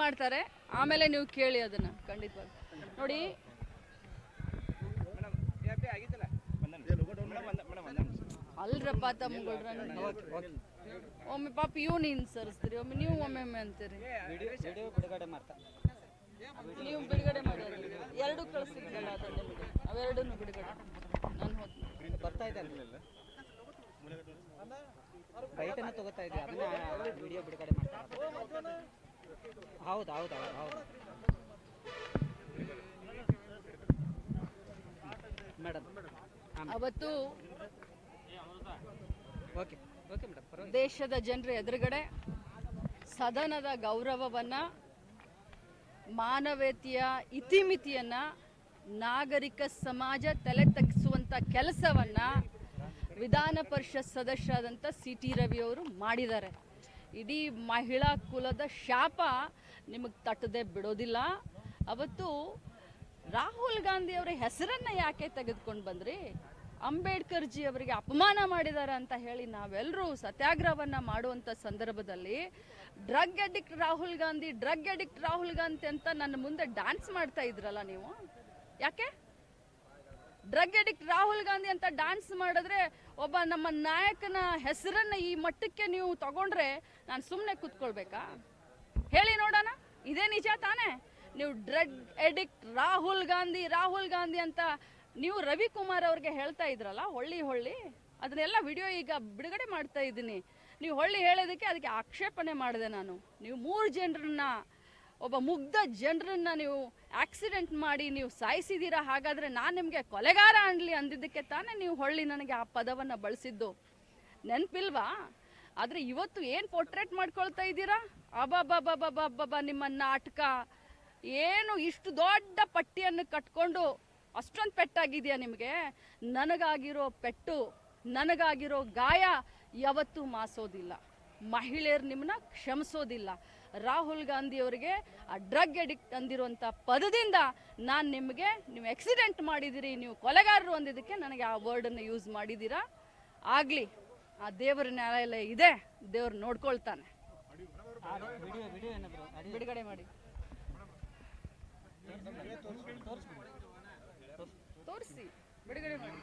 ಮಾಡ್ತಾರೆ. ಆಮೇಲೆ ನೀವು ಕೇಳಿ ಅದನ್ನ. ಖಂಡಿತವಾಗಿ ನೋಡಿ. ಅಲ್ರಪ್ಪ ತಮ್ಮಗಳ್ರ ಒಮ್ಮೆ ಪಾಪ ಇವ್ ನೀನ್ ಸರಿಸ್ತೀರಿ ಒಮ್ಮೆ ನೀವು ಒಮ್ಮೆ ಒಮ್ಮೆ ಅಂತೀರಿ. ಬಿಡುಗಡೆ ಮಾಡ್ತಾ ನೀವು ಬಿಡುಗಡೆ ಮಾಡಿ. ಎರಡು ಅದನ್ನ ನಿಮಗೆ ಅವೆರಡನ್ನು ಬಿಡುಗಡೆ ನಾನು ಹೋದ್ನಿ ಬರ್ತಾ ಇದೆ ಬೈಟನ್ನ ತಗೋತಾ ಇದ್ವಿ ಅದನ್ನ ವಿಡಿಯೋ ಬಿಡುಗಡೆ ಮಾಡ್ತಾ ಹೌದು ಹೌದು ಹೌದು ಹೌದು. ಮೇಡಮ್ ಅವತ್ತು ಓಕೆ ಓಕೆ ಮೇಡಮ್ ದೇಶದ ಜನರ ಎದುರುಗಡೆ ಸದನದ ಗೌರವವನ್ನ ಮಾನವೀಯತೆಯ ಇತಿಮಿತಿಯನ್ನ ನಾಗರಿಕ ಸಮಾಜ ತಲೆ ತಗ್ಗಿಸುವಂತ ಕೆಲಸವನ್ನ ವಿಧಾನ ಪರಿಷತ್ ಸದಸ್ಯರಾದಂಥ ಸಿ ಟಿ ರವಿ ಅವರು ಮಾಡಿದ್ದಾರೆ. ಇಡೀ ಮಹಿಳಾ ಕುಲದ ಶಾಪ ನಿಮಗೆ ತಟ್ಟದೆ ಬಿಡೋದಿಲ್ಲ. ಅವತ್ತು ರಾಹುಲ್ ಗಾಂಧಿ ಅವರ ಹೆಸರನ್ನ ಯಾಕೆ ತೆಗೆದುಕೊಂಡು ಬಂದ್ರಿ? ಅಂಬೇಡ್ಕರ್ ಜಿ ಅವರಿಗೆ ಅಪಮಾನ ಮಾಡಿದ್ದಾರೆ ಅಂತ ಹೇಳಿ ನಾವೆಲ್ಲರೂ ಸತ್ಯಾಗ್ರಹವನ್ನ ಮಾಡುವಂತ ಸಂದರ್ಭದಲ್ಲಿ drug addict Rahul Gandhi, drug addict Rahul Gandhi ಅಂತ ನನ್ನ ಮುಂದೆ ಡ್ಯಾನ್ಸ್ ಮಾಡ್ತಾ ಇದ್ರಲ್ಲ ನೀವು? ಯಾಕೆ? ಡ್ರಗ್ ಅಡಿಕ್ಟ್ ರಾಹುಲ್ ಗಾಂಧಿ ಅಂತ ಡ್ಯಾನ್ಸ್ ಮಾಡಿದ್ರೆ ಒಬ್ಬ ನಮ್ಮ ನಾಯಕನ ಹೆಸರನ್ನ ಈ ಮಟ್ಟಕ್ಕೆ ನೀವು ತಗೊಂಡ್ರೆ ನಾನು ಸುಮ್ಮನೆ ಕೂತ್ಕೊಳ್ಬೇಕಾ? ಹೇಳಿ ನೋಡೋಣ. ಇದೇ ನಿಜ ತಾನೇ. ನೀವು ಡ್ರಗ್ ಎಡಿಕ್ಟ್ ರಾಹುಲ್ ಗಾಂಧಿ ರಾಹುಲ್ ಗಾಂಧಿ ಅಂತ ನೀವು ರವಿಕುಮಾರ್ ಅವ್ರಿಗೆ ಹೇಳ್ತಾ ಇದ್ರಲ್ಲ, ಹೊಳ್ಳಿ ಹೊಳ್ಳಿ. ಅದನ್ನೆಲ್ಲ ವಿಡಿಯೋ ಈಗ ಬಿಡುಗಡೆ ಮಾಡ್ತಾ ಇದ್ದೀನಿ. ನೀವು ಹೊಳ್ಳಿ ಹೇಳೋದಕ್ಕೆ ಅದಕ್ಕೆ ಆಕ್ಷೇಪಣೆ ಮಾಡಿದೆ ನಾನು. ನೀವು ಮೂರು ಜನರನ್ನ ಒಬ್ಬ ಮುಗ್ಧ ಜನರನ್ನ ನೀವು ಆಕ್ಸಿಡೆಂಟ್ ಮಾಡಿ ನೀವು ಸಾಯಿಸಿದ್ದೀರಾ ಹಾಗಾದ್ರೆ ನಾನು ನಿಮಗೆ ಕೊಲೆಗಾರ ಅನ್ಲಿ ಅಂದಿದ್ದಕ್ಕೆ ತಾನೇ ನೀವು ಹೊಳ್ಳಿ ನನಗೆ ಆ ಪದವನ್ನು ಬಳಸಿದ್ದು. ನೆನಪಿಲ್ವಾ? ಆದರೆ ಇವತ್ತು ಏನು ಪೋರ್ಟ್ರೇಟ್ ಮಾಡ್ಕೊಳ್ತಾ ಇದ್ದೀರಾ? ಅಬಬಬಬಬಬಬ ನಿಮ್ಮ ನಾಟಕ. ಏನು ಇಷ್ಟು ದೊಡ್ಡ ಪಟ್ಟಿಯನ್ನು ಕಟ್ಕೊಂಡು ಅಷ್ಟೊಂದು ಪೆಟ್ಟಾಗಿದೆಯಾ ನಿಮಗೆ? ನನಗಾಗಿರೋ ಪೆಟ್ಟು, ನನಗಾಗಿರೋ ಗಾಯ ಯಾವತ್ತೂ ಮಾಸೋದಿಲ್ಲ. ಮಹಿಳೆಯರು ನಿಮ್ಮನ್ನ ಕ್ಷಮಿಸೋದಿಲ್ಲ. ರಾಹುಲ್ ಗಾಂಧಿ ಅವರಿಗೆ ಆ ಡ್ರಗ್ ಅಡಿಕ್ಟ್ ಅಂದಿರುವಂಥ ಪದದಿಂದ ನಾನು ನಿಮಗೆ ನೀವು ಆಕ್ಸಿಡೆಂಟ್ ಮಾಡಿದ್ದೀರಿ ನೀವು ಕೊಲೆಗಾರರು ಅಂದಿದ್ದಕ್ಕೆ ನನಗೆ ಆ ವರ್ಡನ್ನು ಯೂಸ್ ಮಾಡಿದ್ದೀರಾ ಆಗಲಿ, ಆ ದೇವರ ನ್ಯಾಯಾಲಯ ಇದೆ, ದೇವ್ರು ನೋಡ್ಕೊಳ್ತಾನೆ. ಬಿಡುಗಡೆ ಮಾಡಿ. ತೋರಿಸಿ, ಬಿಡುಗಡೆ ಮಾಡಿ.